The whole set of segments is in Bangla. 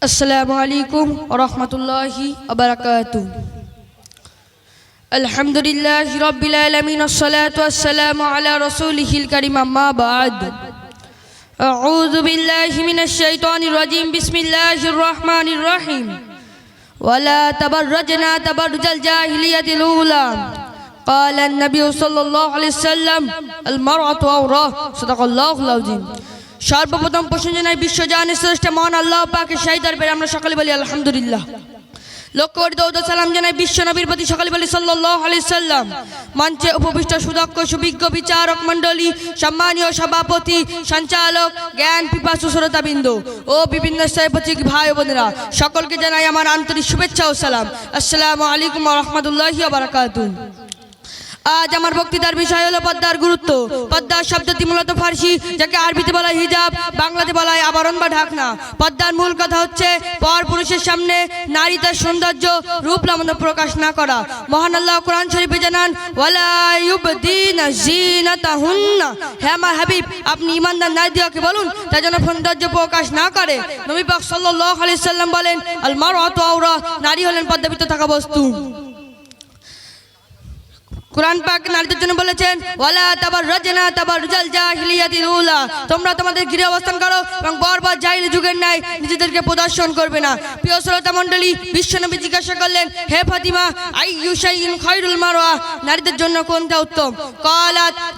السلام عليكم ورحمة الله وبركاته. الحمد لله رب العالمين الصلاة والسلام على رسوله الكريم أما بعد. أعوذ بالله من الشيطان الرجيم. بسم الله الرحمن الرحيم. ولا تبرجنا تبرج الجاهلية الأولى. قال النبي صلى الله عليه وسلم المرأة أوراه صدق الله العظيم. সর্বপ্রথম প্রশ্ন জানাই বিশ্বজাহানের শ্রেষ্ঠ মহান আল্লাহ পাকে সেই দরবারে আমরা সকালে বলি আলহামদুলিল্লাহ। লক্ষ্য দৌদ সালাম জানাই বিশ্ব নবীর প্রতি সকালে বলি সাল্লাহ সাল্লাম। মঞ্চে উপবিষ্ট সুদক্ষ, সুবিজ্ঞ বিচারক মণ্ডলী, সম্মানীয় সভাপতি, সঞ্চালক, জ্ঞান পিপাসু শ্রোতাবৃন্দ ও বিভিন্ন স্তরপতিক ভাই বোনেরা, সকলকে জানাই আমার আন্তরিক শুভেচ্ছা ও সালাম। আসসালামু আলাইকুম রহমতুল্লাহি বারাকাতুন আজ আমার বক্তৃতার বিষয় হলো পদ্মার গুরুত্ব। পদ্মার শব্দটি মূলত ফার্সি, যাকে আরবিতে বলা হয় হিজাব, বাংলাতে বলা হয় আবরণ বা ঢাকনা। পদ্মার মূল কথা হচ্ছে, পর পুরুষের সামনে নারী তার সৌন্দর্য, রূপ লাবণ্য প্রকাশ না করা। মহান আল্লাহ কোরআন শরীফে জানান, ওয়ালা ইউবদিনা জিনাতাহুন্না হে আমার হাবিব, আপনি ইমানদার নারীদেরকে বলুন, তার জন্য সৌন্দর্য প্রকাশ না করে। নবী পাক সাল্লাল্লাহু আলাইহি সাল্লাম বলেন, আল মারআতু আওরা। নারী হলেন পদ্মাবিত থাকা বস্তু। কোরআন পাক নারীদের জন্য বলেছেন তাবার তাবার তোমরা তোমাদের করো এবং যুগের ন্যায় নিজেদেরকে প্রদর্শন করবে না। জিজ্ঞাসা করলেন, হে ফাতিমা নারীদের জন্য কোনটা উত্তম?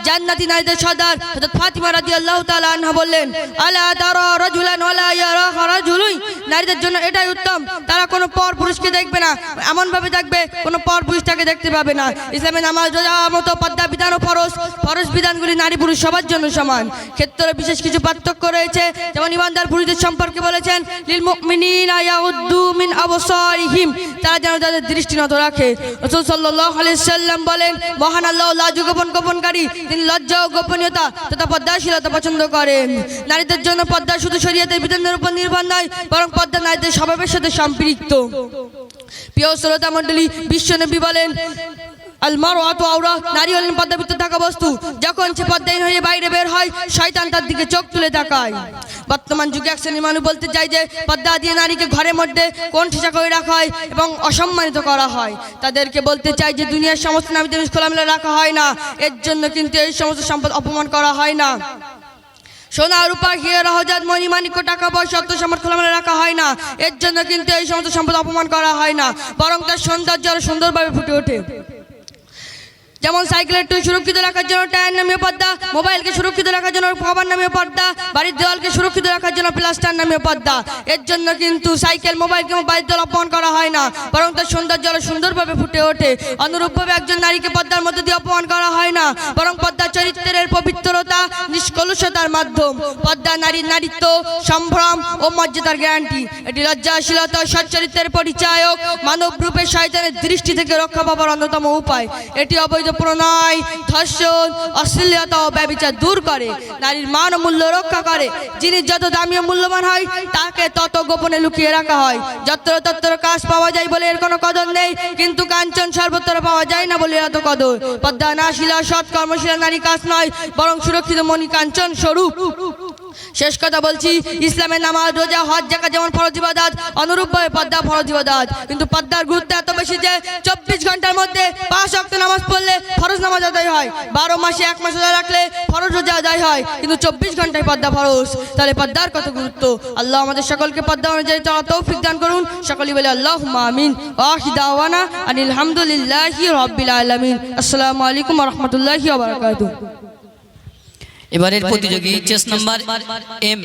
জান্নাতি নারীদের হযরত ফাতিমা রাদিয়াল্লাহু তাআলা আনহা বললেন, আলা তারা রাজুলান নারীদের জন্য এটাই উত্তম। তারা কোনো পর দেখবে না এমন ভাবে দেখবে কোনো পর পুরুষটাকে দেখতে পাবে না। ইসলামে নামাজ, রোজা মতো পদ্মা বিধান ও ফরজ ফরজ বিধানগুলি নারী পুরুষ সবার জন্য সমান। ক্ষেত্রে বিশেষ কিছু পার্থক্য রয়েছে, যেমন ইমানদার পুরুষদের সম্পর্কে বলেছেন, লিল মুমিনিনা ইয়াউদ্দু মিন আবসারিহিম তারা যেন তাদের দৃষ্টি নত রাখে। রাসূল সাল্লাল্লাহু আলাইহি সাল্লাম বলেন, মহান আল্লাহ লাজু গোপন গোপনকারী, তিনি লজ্জা ও গোপনীয়তা তথা পদ্মাশীলতা পছন্দ করেন। নারীদের জন্য পদ্মা শুধু শরীয়তের বিধানের উপর নির্ভর নয়, বরং পদ্মা নারীদের স্বভাবের সাথে সম্পৃক্ত। প্রিয় শ্রোতা মণ্ডলী, বিশ্বনবী বলেন আলমার অত আওরা, নারী হলেন থাকা বস্তু। যখন বাইরে বের হয় দিকে চোখ তুলে বর্তমান যুগে এক শ্রেণির মানুষ বলতে চাই যে, পদ্মা দিয়ে নারীকে ঘরের মধ্যে করে রাখা হয় এবং অসম্মানিত করা হয়। তাদেরকে বলতে চাই যে, দুনিয়ার সমস্ত নারীদের খোলামেলা রাখা হয় না। এর জন্য কিন্তু এই সমস্ত সম্পদ অপমান করা হয় না। সোনা রূপা হিয়ে রহজাত মণি মানিক্য টাকা পয়সা অর্থ খোলামেলা রাখা হয় না। এর জন্য কিন্তু এই সমস্ত সম্পদ অপমান করা হয় না। বরং তার সৌন্দর্য আরও সুন্দরভাবে ফুটে ওঠে। যেমন সাইকেলের টুই সুরক্ষিত রাখার জন্য টায়ার নামীয় পর্দা, মোবাইলকে সুরক্ষিত রাখার জন্য কভার নামীয় পর্দা, বাড়ির দেওয়ালকে সুরক্ষিত রাখার জন্য প্লাস্টার নামীয় পর্দা। এর জন্য কিন্তু সাইকেল মোবাইলকে বাড়ির দেওয়াল অপমান করা হয় না। বরং তার সৌন্দর্য সুন্দরভাবে ফুটে ওঠে। অনুরূপভাবে একজন নারীকে পর্দার মধ্যে দিয়ে অপমান করা হয় না। বরং পর্দার চরিত্রের পবিত্রতা নিষ্কলুষতার মাধ্যম নারীর নারীত্ব, সম্ভ্রম ও মর্যাদার গ্যারান্টি। এটি লজ্জাশীলতা, সচ্চরিত্রের পরিচায়ক, মানব রূপে শয়তানের দৃষ্টি থেকে রক্ষা পাবার অন্যতম উপায়। এটি অবৈধ প্রণয়, ধর্ষণ, অশ্লীলতা ও ব্যবচার দূর করে, নারীর মান মূল্য রক্ষা করে। যিনি যত দামি মূল্যবান হয়, তাকে তত গোপনে লুকিয়ে রাখা হয়। যত্র তত্র কাজ পাওয়া যায় বলে এর কোনো কদর নেই, কিন্তু কাঞ্চন সর্বত্র পাওয়া যায় না বলে এত কদর। পদ্মা নাশিলা, সৎ কর্মশীলা নারী কাজ নয়, বরং সুরক্ষিত মণি কাঞ্চন স্বরূপ। শেষ কথা বলছি, ইসলামের নামাজ, রোজা, হজ জাকা যেমন ফরজ ইবাদত অনুরূপভাবে পদ্মা ফরজ ইবাদত। কিন্তু পদ্মার গুরুত্ব এত বেশি যে চব্বিশ ঘণ্টার মধ্যে পাঁচ অক্ট নামাজ পড়লে ফরজ নামাজ আদায় হয়। বারো মাসে এক মাস রোজা রাখলে ফরজ রোজা আদায় হয়। কিন্তু চব্বিশ ঘন্টায় পদ্মা ফরজ। তাহলে পদ্মার কত গুরুত্ব? আল্লাহ আমাদের সকলকে পদ্মা অনুযায়ী চলা তৌফিক দান করুন। সকলেই বলে আল্লাহ আমিন। ওয়াহিদাওয়ানা আনিল হামদুলিল্লাহি রব্বিল আলামিন। আসসালামু আলাইকুম রহমতুল্লাহি এবারের প্রতিযোগী চেস নাম্বার এম